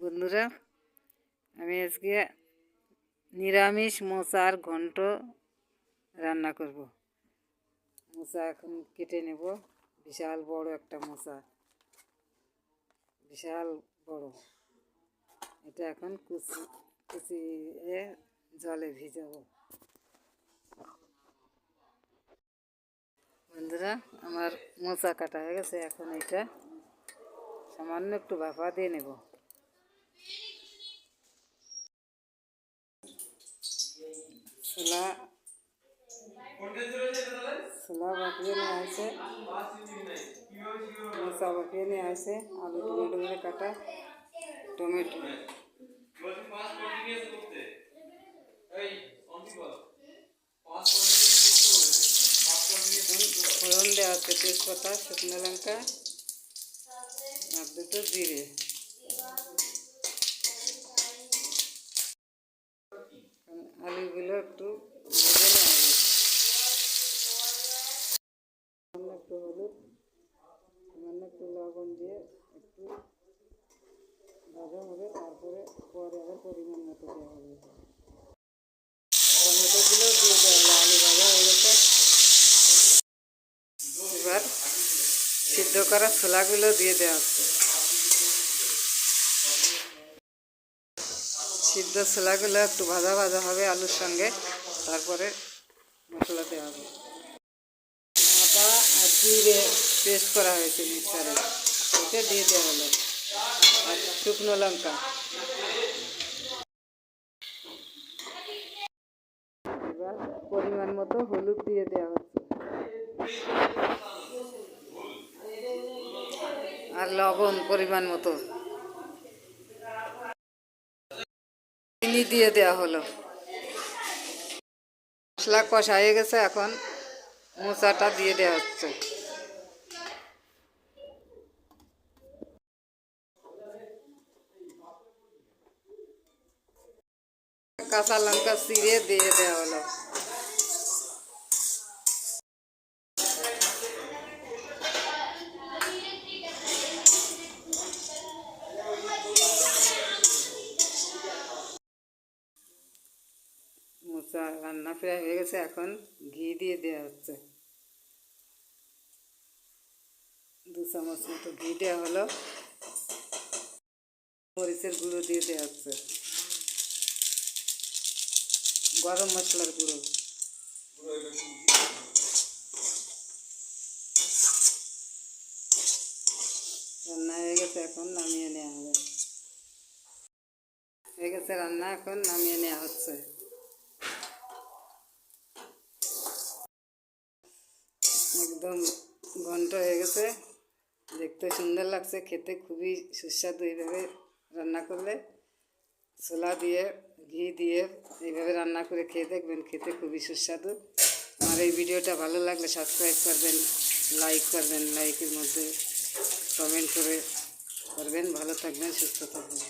বন্ধুরা, আমি আজকে নিরামিষ মোচার ঘন্ট রান্না করব। মোচা এখন কেটে নেব। বিশাল বড় একটা মোচা বিশাল বড়। এটা এখন কুচি, কুচিয়ে জলে ভিজাবো। বন্ধুরা, আমার মোচা কাটা হয়ে গেছে। এখন এটা সামান্য একটু ভাপা দিয়ে নেব। ছোলা ছোলা ভাপিয়ে নিয়ে আসে মোচা ভাপিয়ে নিয়ে আসে আলু টমেটো করে কাটা টমেটো ফোড়ন দেওয়া হচ্ছে তেজপাতা শুকনো লঙ্কা আর দুটো জিরে আলুগুলো একটু ভেজে নেওয়া একটু হলুদ সামান্য একটু লবণ দিয়ে একটু ভাজা হবে তারপরে পরে আবার পরিমাণ মতো দেওয়া হবে টমেটোগুলো দিয়ে দেওয়া হবে আলু ভাজা হয়ে গেছে এবার সিদ্ধ করা ছোলাগুলো দিয়ে দেওয়া হচ্ছে। সিদ্ধ ছোলাগুলো একটু ভাজা ভাজা হবে আলুর সঙ্গে। তারপরে মশলা দেওয়া হবে। আদা আর জিরে পেস্ট করা হয়েছে মিক্সারে। এটা দিয়ে দেওয়া হলো। আর শুকনো লঙ্কা। এবার পরিমাণ মতো হলুদ দিয়ে দেওয়া হচ্ছে। আর লবণ পরিমাণ মতো। চিনি দিয়ে দেওয়া হলো। মশলা কষা হয়ে গেছে, এখন মোচাটা দিয়ে দেওয়া হচ্ছে। কাঁচা লঙ্কা চিড়ে দিয়ে দেওয়া হলো। রান্না প্রায় হয়ে গেছে, এখন ঘি দিয়ে দেওয়া হচ্ছে। দু চামচ মতো ঘি দেওয়া হলো। মরিচের গুঁড়ো দিয়ে দেওয়া হচ্ছে। গরম মশলার গুঁড়ো। রান্না হয়ে গেছে, এখন নামিয়ে নেওয়া হবে। হয়ে গেছে রান্না, এখন নামিয়ে নেওয়া হচ্ছে। একদম ঘন্ট হয়ে গেছে। দেখতে সুন্দর লাগছে, খেতে খুবই সুস্বাদু এইভাবে রান্না করলে। ছোলা দিয়ে, ঘি দিয়ে এইভাবে রান্না করে খেয়ে দেখবেন, খেতে খুবই সুস্বাদু। আমার এই ভিডিওটা ভালো লাগলে সাবস্ক্রাইব করবেন লাইক করবেন লাইকের মধ্যে কমেন্ট করে করবেন। ভালো থাকবেন, সুস্থ থাকবেন।